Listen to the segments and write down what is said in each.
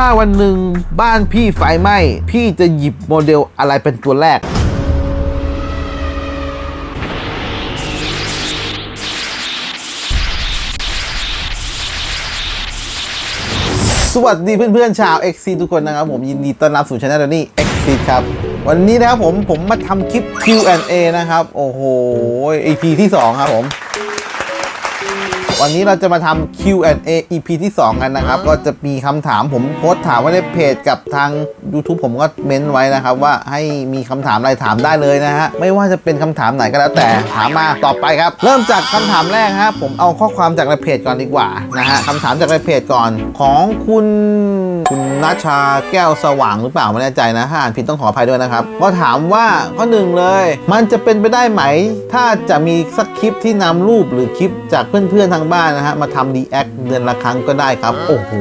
ถ้าวันหนึ่งบ้านพี่ไฟไหม้ พี่จะหยิบโมเดลอะไรเป็นตัวแรก สวัสดีเพื่อนๆชาว XC ทุกคนนะครับ ผมยินดีต้อนรับสู่ช anel นี้ XC ครับ วันนี้นะครับผมผมมาทำคลิป Q&A นะครับ โอ้โห EP ที่ 2 ครับผม วันนี้เราจะมาทำ Q&A EP ที่ 2 กันนะครับ ก็จะมีคำถามผมโพสต์ถามไว้ในเพจกับทาง YouTube ผมก็เม้นไว้นะครับ ว่าให้มีคำถามอะไรถามได้เลยนะฮะ ไม่ว่าจะเป็นคำถามไหนก็แล้วแต่ถามมาต่อไปครับ เริ่มจากคำถามแรกครับผมเอาข้อความจากในเพจก่อนดีกว่านะฮะคำถามจากในเพจก่อนของคุณ คุณนัชชาแก้วสว่างหรือเปล่าไม่แน่ใจนะถ้าอ่านผิดต้องขออภัยด้วยนะครับ ก็ถามว่าข้อหนึ่งเลย มันจะเป็นไปได้ไหม ถ้าจะมีสักคลิปที่นำรูปหรือคลิปจากเพื่อนๆทางบ้านนะฮะมาทำดีแอคเดือนละครั้งก็ได้ครับ โอ้โห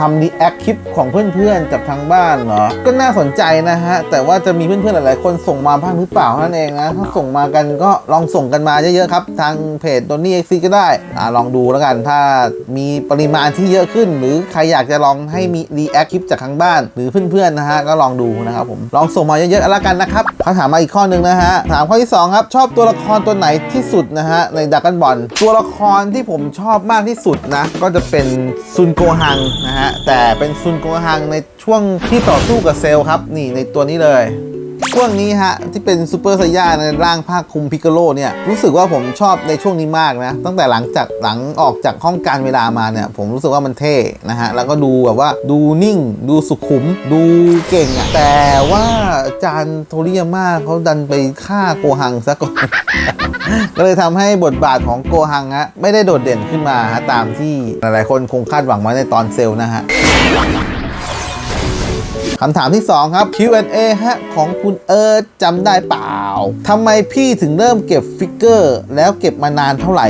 ทำดีแอคคลิปของเพื่อนๆจากทางบ้านเหรอก็น่าสนใจนะฮะแต่ว่าจะมีเพื่อนๆหลายๆคนส่งมาบ้างหรือเปล่าเท่านั่นเองนะถ้าส่งมากันก็ลองส่งกันมาเยอะๆครับทางเพจโดนี่เอ็กซีก็ได้อ่าลองดูแล้วกันถ้ามีปริมาณที่เยอะขึ้น หรือใครอยากจะลองให้มีรีแอคคลิปจากทางบ้าน หรือเพื่อนๆนะฮะก็ลองดูนะครับผมลองส่งมาเยอะๆแล้วกันนะครับเขาถามมาอีกข้อหนึ่งนะฮะถามข้อที่สองครับ ชอบตัวละครตัวไหนที่สุดนะฮะในดักกันบอลตัวละครที่ผมชอบมากที่สุดนะก็จะเป็นซุนโกฮังนะฮะแต่เป็นซุนโกฮังในช่วงที่ต่อสู้กับเซลล์ครับนี่ในตัวนี้เลย ช่วงนี้ฮะที่เป็นซูเปอร์ไซย่าในร่างภาคคุมพิกโลเนี่ยรู้สึกว่าผมชอบในช่วงนี้มากนะ ตั้งแต่หลังจากหลังออกจากห้องการเวลามาเนี่ยผมรู้สึกว่ามันเท่นะฮะ แล้วก็ดูแบบว่าดูนิ่ง ดูสุขุม ดูเก่งอะแต่ว่าจารย์โทริยาม่าเขาดันไปฆ่าโกหังซะก่อน ก็เลยทำให้บทบาทของโกหังฮะไม่ได้โดดเด่นขึ้นมาฮะตามที่หลายๆคนคงคาดหวังไว้ในตอนเซลล์นะฮะ คำถามที่ 2 ครับ Q&A ฮะของคุณเอิร์ธจำได้เปล่าทำไมพี่ถึงเริ่มเก็บฟิกเกอร์ แล้วเก็บมานานเท่าไหร่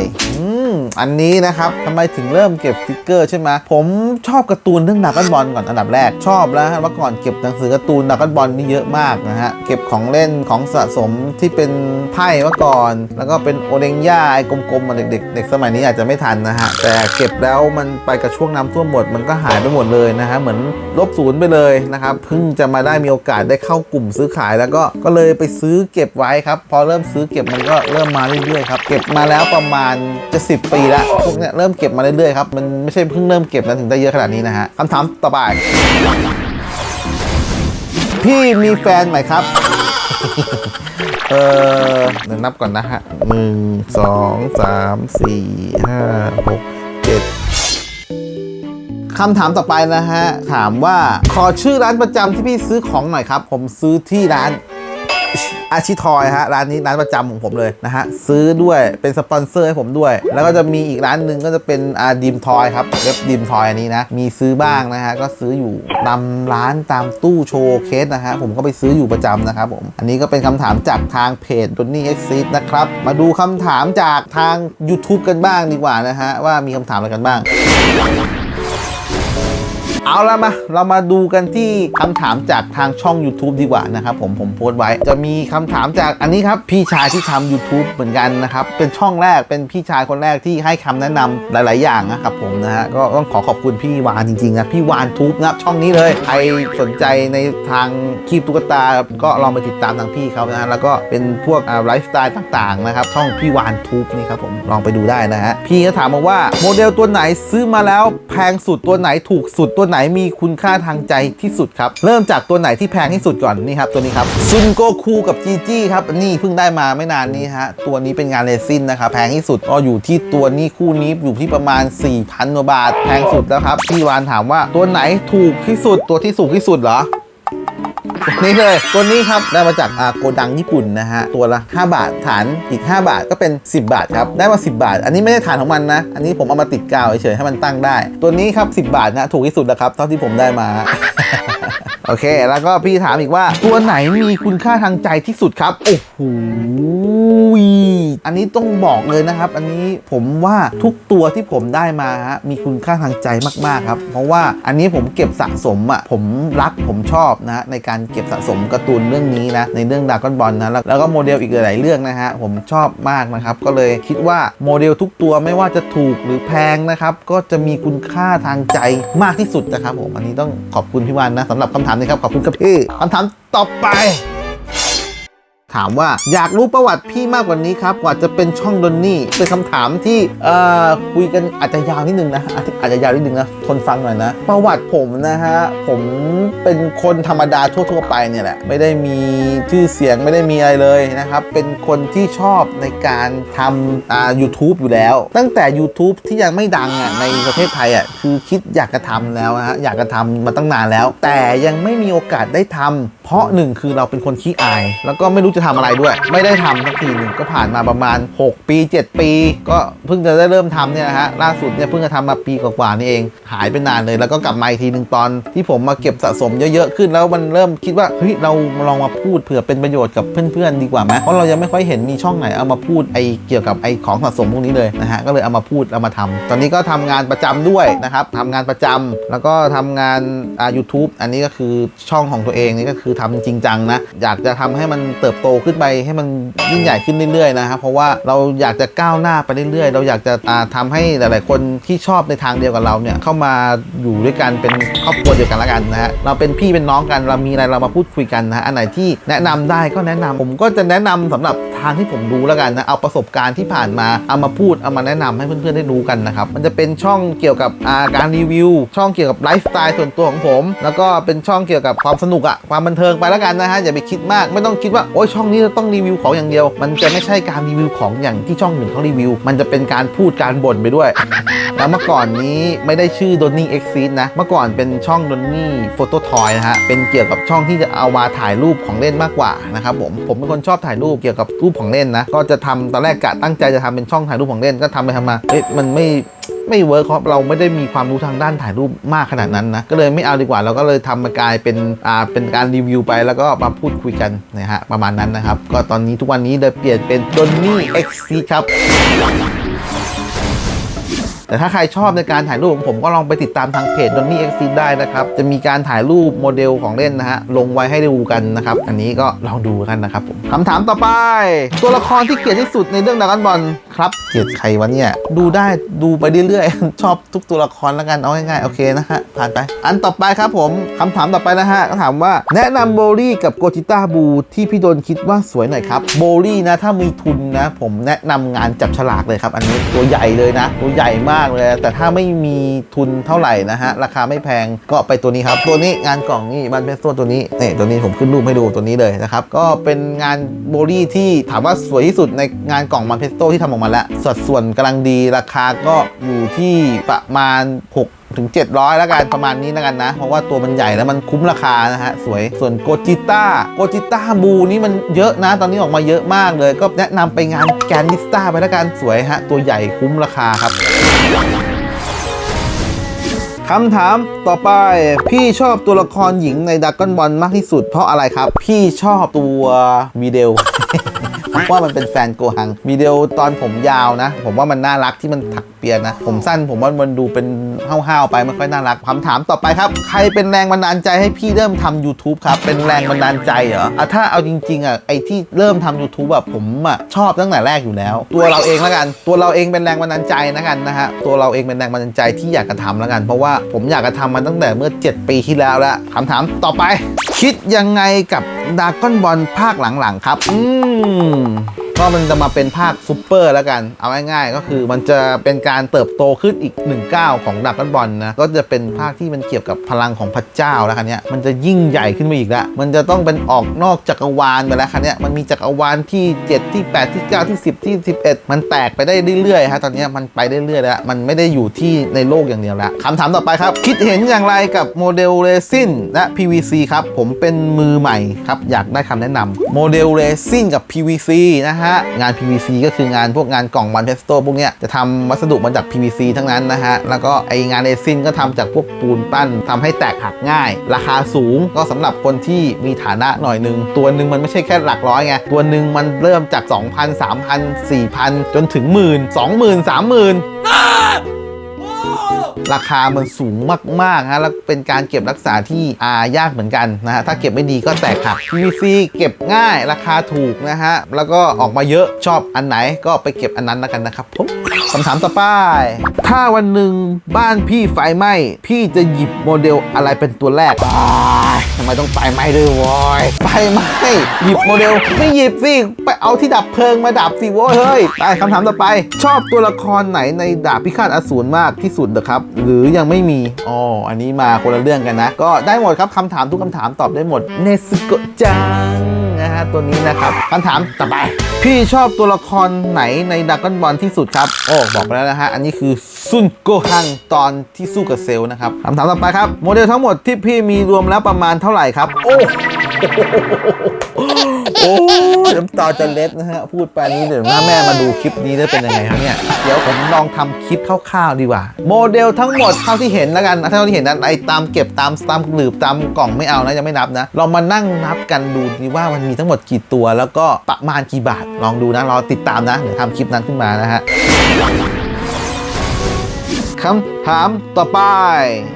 อืมอันนี้นะครับทำไมถึงเริ่มเก็บฟิกเกอร์ใช่ไหมผมชอบการ์ตูนเรื่องดักกันบอลก่อนอันดับแรกชอบแล้วฮะเมื่อก่อนเก็บหนังสือการ์ตูนดักกันบอลนี่เยอะมากนะฮะเก็บของเล่นของสะสมที่เป็นไพ่เมื่อก่อน แล้วก็เป็นโอเดงย่าไอ้กลมๆมาเด็กๆเด็กสมัยนี้อาจจะไม่ทันนะฮะแต่เก็บแล้วมันไปกับช่วงน้ำท่วมหมดมันก็หายไปหมดเลยนะฮะเหมือนลบศูนย์ไปเลยนะครับเพิ่งจะมาได้มีโอกาสได้เข้ากลุ่มซื้อขายแล้วก็ก็เลยไปซื้อเก็บไว้ครับพอเริ่มซื้อเก็บมันก็เริ่มมาเรื่อยๆครับเก็บมาแล้วประมาณจะ10ปีแล้วพวกเนี้ยเริ่มเก็บมาเรื่อยๆครับ มันไม่ใช่เพิ่งเริ่มเก็บนะถึงได้เยอะขนาดนี้นะฮะคำถามต่อไป พี่มีแฟนไหมครับ เออเดี๋ยวนับก่อนนะฮะหนึ่งสองสามสี่ห้าหกเจ็ดคำถามต่อไปนะฮะ ถามว่าขอชื่อร้านประจำที่พี่ซื้อของหน่อยครับ ผมซื้อที่ร้าน อาชิทอยฮะร้านนี้ร้านประจำของผมเลยนะฮะซื้อด้วยเป็นสปอนเซอร์ให้ผมด้วย แล้วก็จะมีอีกร้านหนึ่งก็จะเป็นอาดิมทอยครับเว็บดิมทอยอันนี้นะมีซื้อบ้างนะฮะก็ซื้ออยู่ตามร้านตามตู้โชว์เคสนะฮะผมก็ไปซื้ออยู่ประจำนะครับผมอันนี้ก็เป็นคำถามจากทางเพจ d o n n y e x i t นะครับมาดูคำถามจากทาง YouTube กันบ้างดีกว่านะฮะว่ามีคำถามอะไรกันบ้าง เอาละมา เรามาดูกันที่คำถามจากทางช่อง YouTube ดีกว่านะครับผมผมโพสต์ไว้ จะมีคำถามจากอันนี้ครับ พี่ชายที่ทำ YouTube เหมือนกันนะครับ เป็นช่องแรกเป็นพี่ชายคนแรกที่ให้คำแนะนำหลาย ๆ อย่างนะครับผมนะฮะก็ต้องขอขอบคุณพี่วานจริง ๆ นะ พี่วานทูบนะช่องนี้เลยใครสนใจในทางคลิปตุ๊กตา ก็ลองไปติดตามทางพี่เขานะแล้วก็เป็นพวกไลฟ์สไตล์ต่าง ๆ นะครับช่องพี่วานทูบนี่ครับผมลองไปดูได้นะฮะพี่ก็ถามมาว่าโมเดลตัวไหนซื้อมาแล้วแพงสุดตัวไหนถูกสุดตัวไหนมีคุณค่าทางใจที่สุดครับ เริ่มจากตัวไหนที่แพงที่สุดก่อนนี่ครับตัวนี้ครับซุนโกคูกับจีจี้ครับนี่เพิ่งได้มาไม่นานนี้ฮะตัวนี้เป็นงานเรซินนะครับแพงที่สุดก็อยู่ที่ตัวนี้คู่นี้อยู่ที่ประมาณ 4,000กว่าบาทแพงสุดแล้วครับพี่วานถามว่าตัวไหนถูกที่สุดตัวที่สูงที่สุดเหรอ นี้เลยตัวนี้ครับได้มาจากอาโกดังญี่ปุ่นนะฮะตัวละ 5 บาทฐานอีก 5 บาทก็เป็น 10 บาทครับได้มา 10 บาท อันนี้ไม่ได้ฐานของมันนะ อันนี้ผมเอามาติดกาวเฉยๆให้มันตั้งได้ ตัวนี้ครับ 10 บาทนะถูกที่สุดแล้วครับเท่าที่ผมได้มา โอเค แล้วก็พี่ถามอีกว่าตัวไหนมีคุณค่าทางใจที่สุดครับ โอ้โห อันนี้ต้องบอกเลยนะครับ อันนี้ผมว่าทุกตัวที่ผมได้มาฮะมีคุณค่าทางใจมากๆครับ เพราะว่าอันนี้ผมเก็บสะสมอะผมรักผมชอบนะในการเก็บสะสมการ์ตูนเรื่องนี้นะในเรื่องดากอนบอลนะแล้วแล้วก็โมเดลอีกหลายเรื่องนะฮะผมชอบมากนะครับ ก็เลยคิดว่าโมเดลทุกตัวไม่ว่าจะถูกหรือแพงนะครับก็จะมีคุณค่าทางใจมากที่สุดนะครับผมอันนี้ต้องขอบคุณพี่วันนะสำหรับคำถามนี้ครับ ขอบคุณครับพี่คำถามต่อไป ถามว่าอยากรู้ประวัติพี่มากกว่านี้ครับกว่าจะเป็นช่องดนนี่เป็นคำถามที่เอ่อคุยกันอาจจะยาวนิดนึงนะอาจจะอาจจะยาวนิดนึงนะทนฟังหน่อยนะ ประวัติผมนะฮะผมเป็นคนธรรมดาทั่ว ๆ ไปเนี่ยแหละไม่ได้มีชื่อเสียงไม่ได้มีอะไรเลยนะครับ เป็นคนที่ชอบในการทำอ่า YouTube อยู่แล้ว ตั้งแต่ YouTube ที่ยังไม่ดังอะในประเทศไทยอะคือคิดอยากจะทำแล้วนะฮะอยากจะทำมาตั้งนานแล้ว แต่ยังไม่มีโอกาสได้ทำเพราะหนึ่งคือเราเป็นคนขี้อาย แล้วก็ไม่รู้จะทำอะไรด้วย ไม่ได้ทำสักทีหนึ่งก็ผ่านมาประมาณ 6 ปี 7 ปี ก็เพิ่งจะได้เริ่มทำเนี่ยนะฮะล่าสุดเนี่ยเพิ่งจะทำมาปีกว่าๆนี่เอง หายไปนานเลยแล้วก็กลับมาอีกทีหนึ่งตอนที่ผมมาเก็บสะสมเยอะๆขึ้นแล้วมันเริ่มคิดว่าเฮ้ยเราลองมาพูดเผื่อเป็นประโยชน์กับเพื่อนๆดีกว่าไหมเพราะเรายังไม่ค่อยเห็นมีช่องไหนเอามาพูดไอเกี่ยวกับไอของสะสมพวกนี้เลยนะฮะก็เลยเอามาพูดเอามาทำตอนนี้ก็ทำงานประจำด้วยนะครับทำงานประจำแล้วก็ทำงานอ่า YouTube อันนี้ก็คือช่องของตัวเองนี่ก็คือทำจริงจังนะอยากจะทำให้มันเติบโตขึ้นไปให้มันยิ่งใหญ่ขึ้นเรื่อยๆนะครับเพราะว่าเราอยากจะก้าวหน้าไปเรื่อยๆ เราอยากจะาทำให้หลายๆ คนที่ชอบในทางเดียวกับเราเนี่ยเข้ามาอยู่ด้วยกันเป็นครอบครัวเดียวกันละกันนะฮะเราเป็นพี่เป็นน้องกันเรามีอะไรเรามาพูดคุยกันนะฮะอันไหนที่แนะนำได้ก็แนะนำผมก็จะแนะนำสำหรับางที่ผมรู้แล้วกันนะเอาประสบการณ์ที่ผ่านมาเอามาพูดเอามาแนะนำให้เพื่อนๆได้รู้กันนะครับมันจะเป็นช่องเกี่ยวกับาการรีวิว ช่องเกี่ยวกับไลฟ์สไตล์ส่วนตัวของผม แล้วก็เป็นช่องเกี่ยวกับความสนุกอะความบันเทิงไปแล้วกันนะฮะอย่าไปคิดมากไม่ต้องคิดว่าโอ้ยช่องนี้จะต้องรีวิวของอย่างเดียว มันจะไม่ใช่การรีวิวของอย่างที่ช่องหนึ่งเขารีวิว มันจะเป็นการพูดการบ่นไปด้วย แล้วเมื่อก่อนนี้ไม่ได้ชื่อ d o n n y X f e e d นะเมื่อก่อนเป็นช่อง d o n n y Photo Toy นะฮะเป็นเกี่ยวกับช่องที่จะเอามาถ่ายรูปของเล่นมากกว่านะครับผมผมเป็นคนชอบถ่ายรูปเกี่ยวกับรูปของเล่นนะ ก็จะทำตอนแรกกะตั้งใจจะทำเป็นช่องถ่ายรูปของเล่นก็ทำไปทำมาเอ๊ะมันไม่ไม่เวิร์คเพราะเราไม่ได้มีความรู้ทางด้านถ่ายรูปมากขนาดนั้นนะ ก็เลยไม่เอาดีกว่าเราก็เลยทำมากลายเป็นอ่าเป็นการรีวิวไปแล้วก็มาพูดคุยกันนะฮะประมาณนั้นนะครับ ก็ตอนนี้ทุกวันนี้เลยเปลี่ยนเป็นดอนนี่เอ็กซ์ครับ แต่ถ้าใครชอบในการถ่ายรูปของผมก็ลองไปติดตามทางเพจ Donny X ได้นะครับ จะมีการถ่ายรูปโมเดลของเล่นนะฮะลงไว้ให้ดูกันนะครับ อันนี้ก็ลองดูกันนะครับผมคำถามต่อไป ตัวละครที่เกลียดที่สุดในเรื่องดากอนบอลครับเกลียดใครวะเนี่ยดูได้ดูไปเรื่อยๆ ชอบทุกตัวละครแล้วกันเอาง่ายๆโอเคนะฮะผ่านไป อันต่อไปครับผมคำถามต่อไปนะฮะก็ถามว่าแนะนำโบลี่กับโกจิต้าบูที่พี่โดนคิดว่าสวยหน่อยครับโบลี่นะถ้ามีทุนนะ ผมแนะนำงานจับฉลากเลยครับ อันนี้ตัวใหญ่เลยนะ ตัวใหญ่มากเลย แต่ถ้าไม่มีทุนเท่าไหร่นะฮะ ราคาไม่แพงก็ไปตัวนี้ครับ ตัวนี้งานกล่องนี่บันเพสโซตัวนี้นี่ตัวนี้ผมขึ้นรูปให้ดูตัวนี้เลยนะครับ ก็เป็นงานโบลี่ที่ถามว่าสวยที่สุดในงานกล่องบันเพสโซที่ทำออกมาแล้ว สัดส่วนกำลังดีราคาก็อยู่ที่ประมาณ 6 ถึง 700 แล้วกันประมาณนี้แล้วกันนะ เพราะว่าตัวมันใหญ่แล้วมันคุ้มราคานะฮะ สวยส่วนโกจิต้าโกจิต้าบูนี่มันเยอะนะ ตอนนี้ออกมาเยอะมากเลย ก็แนะนำไปงานแกนนิสต้าไปแล้วกันสวยฮะ ตัวใหญ่คุ้มราคาครับคำถามต่อไปพี่ชอบตัวละครหญิงในดักกอนบอลมากที่สุดเพราะอะไรครับ พี่ชอบตัววีเดลว่ามันเป็นแฟนโกหังวีเดลตอนผมยาวนะ ผมว่ามันน่ารักที่มันถัก ปียนะ ผมสั้นผมว่ามันดูเป็นห้าวๆไปไม่ค่อยน่ารักคำถามต่อไปครับ ใครเป็นแรงบันดาลใจให้พี่เริ่มทำ YouTube ครับ เป็นแรงบันดาลใจเหรออะถ้าเอาจริงๆอะไอที่เริ่มทำ YouTube แบบผมอะชอบตั้งแต่แรกอยู่แล้ว ตัวเราเองแล้วกัน ตัวเราเองเป็นแรงบันดาลใจนะกันนะฮะตัวเราเองเป็นแรงบันดาลใจที่อยากจะทำแล้วกัน เพราะว่าผมอยากจะทำมันตั้งแต่เมื่อ 7 ปีที่แล้วแล้วคำถามต่อไป คิดยังไงกับดากอนบอลภาคหลังๆครับ อืม ก็มันจะมาเป็นภาคซูเปอร์แล้วกัน เอาง่ายๆ ก็คือมันจะเป็นการเติบโตขึ้นอีกหนึ่งก้าวของดักกันบอลนะ ก็จะเป็นภาคที่มันเกี่ยวกับพลังของพระเจ้าแล้วคันนี้มันจะยิ่งใหญ่ขึ้นไปอีกแล้วมันจะต้องเป็นออกนอกจักรวาลไปแล้วคันนี้มันมีจักรวาลที่ 7 ที่ 8 ที่ 9 ที่ 10 ที่ 11 มันแตกไปได้เรื่อยๆฮะตอนนี้มันไปเรื่อยๆแล้วมันไม่ได้อยู่ที่ในโลกอย่างเดียวแล้วคำถามต่อไปครับ คิดเห็นอย่างไรกับโมเดลเรซินและ PVC ครับผมเป็นมือใหม่ครับอยากได้คำแนะนำโมเดลเรซินกับ PVC นะฮะฮะ งาน PVC ก็คืองานพวกงานกล่องมันเพสโตพวกเนี้ยจะทำวัสดุมาจาก PVC ทั้งนั้นนะฮะ แล้วก็ไองานเรซินก็ทำจากพวกปูนปั้นทำให้แตกหักง่าย ราคาสูงก็สำหรับคนที่มีฐานะหน่อยหนึง ตัวหนึ่งมันไม่ใช่แค่หลักร้อยไง ตัวหนึ่งมันเริ่มจาก 2,000 3,000 4,000 จนถึงหมื่นสองหมื่นสามหมื่น ราคามันสูงมากๆฮะแล้วเป็นการเก็บรักษาที่อายากเหมือนกันนะฮะถ้าเก็บไม่ดีก็แตกหัก PVC เก็บง่ายราคาถูกนะฮะแล้วก็ออกมาเยอะชอบอันไหนก็ไปเก็บอันนั้นแล้วกันนะครับผม คำถามต่อไป ถ้าวันหนึ่งบ้านพี่ไฟไหม้ พี่จะหยิบโมเดลอะไรเป็นตัวแรกอ้ายทำไมต้องไฟไหม้ด้วยวอยไฟไหม้หยิบโมเดลไม่หยิบสิ ไปเอาที่ดับเพลิงมาดับสิโว้ยเฮ้ยไปคำถามต่อไป ชอบตัวละครไหนในดาบพิฆาตอสูรมากที่สุดเหรอครับ หรือยังไม่มีอ๋ออันนี้มาคนละเรื่องกันนะ ก็ได้หมดครับคำถามทุกคำถามตอบได้หมดเนสโกะจัง นะฮะตัวนี้นะครับคำถามต่อไป พี่ชอบตัวละครไหนในดักกอนบอลที่สุดครับ โอ้ บอกไปแล้วนะฮะ อันนี้คือซุนโกฮังตอนที่สู้กับเซลนะครับคำถามต่อไปครับ โมเดลทั้งหมดที่พี่มีรวมแล้วประมาณเท่าไหร่ครับ โอ้ โอ้ยน้ำตาจะเล็ดนะฮะ พูดไปนี้เดี๋ยวหน้าแม่มาดูคลิปนี้ได้เป็นยังไงครับเนี่ย เดี๋ยวผมลองทำคลิปคร่าวๆดีกว่า โมเดลทั้งหมดเท่าที่เห็นแล้วกันเท่าที่เห็นนะไอ้ตามเก็บตามตามหลืบตามกล่องไม่เอานะยังไม่นับนะ เรามานั่งนับกันดูดีว่ามันมีทั้งหมดกี่ตัว แล้วก็ประมาณกี่บาท ลองดูนะรอติดตามนะเดี๋ยวทำคลิปนั้นขึ้นมานะฮะคำถามต่อไป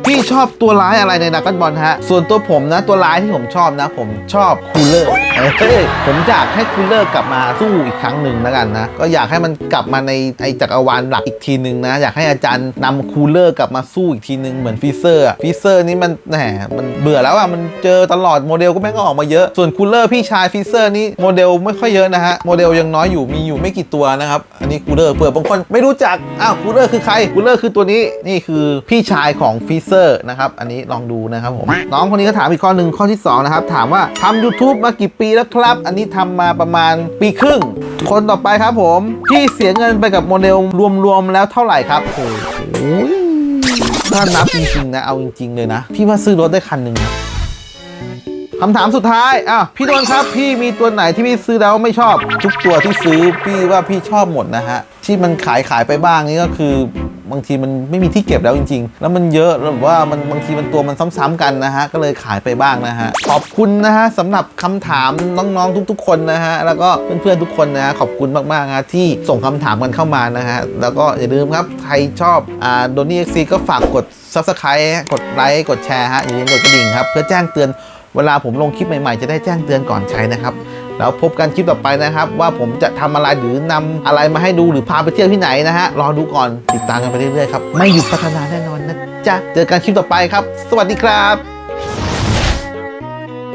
พี่ชอบตัวร้ายอะไรในดักกันบอลฮะ ส่วนตัวผมนะตัวร้ายที่ผมชอบนะ ผมชอบคูลเลอร์ เฮ้ยผมอยากให้คูลเลอร์กลับมาสู้อีกครั้งหนึ่งแล้วกันนะ ก็อยากให้มันกลับมาในไอจักรวาลหลักอีกทีหนึ่งนะ อยากให้อาจารย์นำคูลเลอร์กลับมาสู้อีกทีหนึ่งเหมือนฟีเซอร์ฟีเซอร์นี่มันแหมมันเบื่อแล้วอะมันเจอตลอดโมเดลก็แม่งก็ออกมาเยอะ ส่วนคูลเลอร์พี่ชายฟีเซอร์นี่โมเดลไม่ค่อยเยอะนะฮะโมเดลยังน้อยอยู่มีอยู่ไม่กี่ตัวนะครับอันนี้คูลเลอร์เผื่อบางคนไม่รู้จักอ้าวคูลเลอร์คือใครคูลเลอร์คือตัวนี้นี่คือพี่ชายของฟีเซอร์นะครับอันนี้ลองดูนะครับผมน้องคนนี้ก็ถามอีกข้อหนึ่งข้อที่2นะครับถามว่าทำ YouTube มากี่ปีแล้วครับ อันนี้ทำมาประมาณปีครึ่ง คนต่อไปครับผมพี่เสียเงินไปกับโมเดลรวมๆแล้วเท่าไหร่ครับโอ้โหถ้านับจริงๆนะเอาจริง ๆ เลยนะพี่ว่าซื้อรถได้คันหนึ่งนะคำถามสุดท้ายอะพี่โดนครับ พี่มีตัวไหนที่พี่ซื้อแล้วไม่ชอบ ทุกตัวที่ซื้อพี่ว่าพี่ชอบหมดนะฮะ ที่มันขายขายไปบ้างนี่ก็คือ บางทีมันไม่มีที่เก็บแล้วจริง ๆ แล้วมันเยอะแล้วแบบว่ามันบางทีมันตัวมันซ้ำๆกันนะฮะก็เลยขายไปบ้างนะฮะขอบคุณนะฮะสำหรับคำถามน้องๆทุก ๆ คนนะฮะแล้วก็เพื่อนๆทุกคนนะฮะขอบคุณมากๆนะที่ส่งคำถามกันเข้ามานะฮะแล้วก็อย่าลืมครับใครชอบอ่าโดนี่เอ็กซีก็ฝากกด Subscribe กดไลค์กดแชร์ฮะอย่าลืมกดกระดิ่งครับเพื่อแจ้งเตือนเวลาผมลงคลิปใหม่ๆ จะได้แจ้งเตือนก่อนใช้นะครับ แล้วพบกันคลิปต่อไปนะครับ ว่าผมจะทำอะไรหรือนำอะไรมาให้ดูหรือพาไปเที่ยวที่ไหนนะฮะรอดูก่อนติดตามกันไปเรื่อยๆครับไม่หยุดพัฒนาแน่นอนนะจ๊ะเจอกันคลิปต่อไปครับ สวัสดีครับ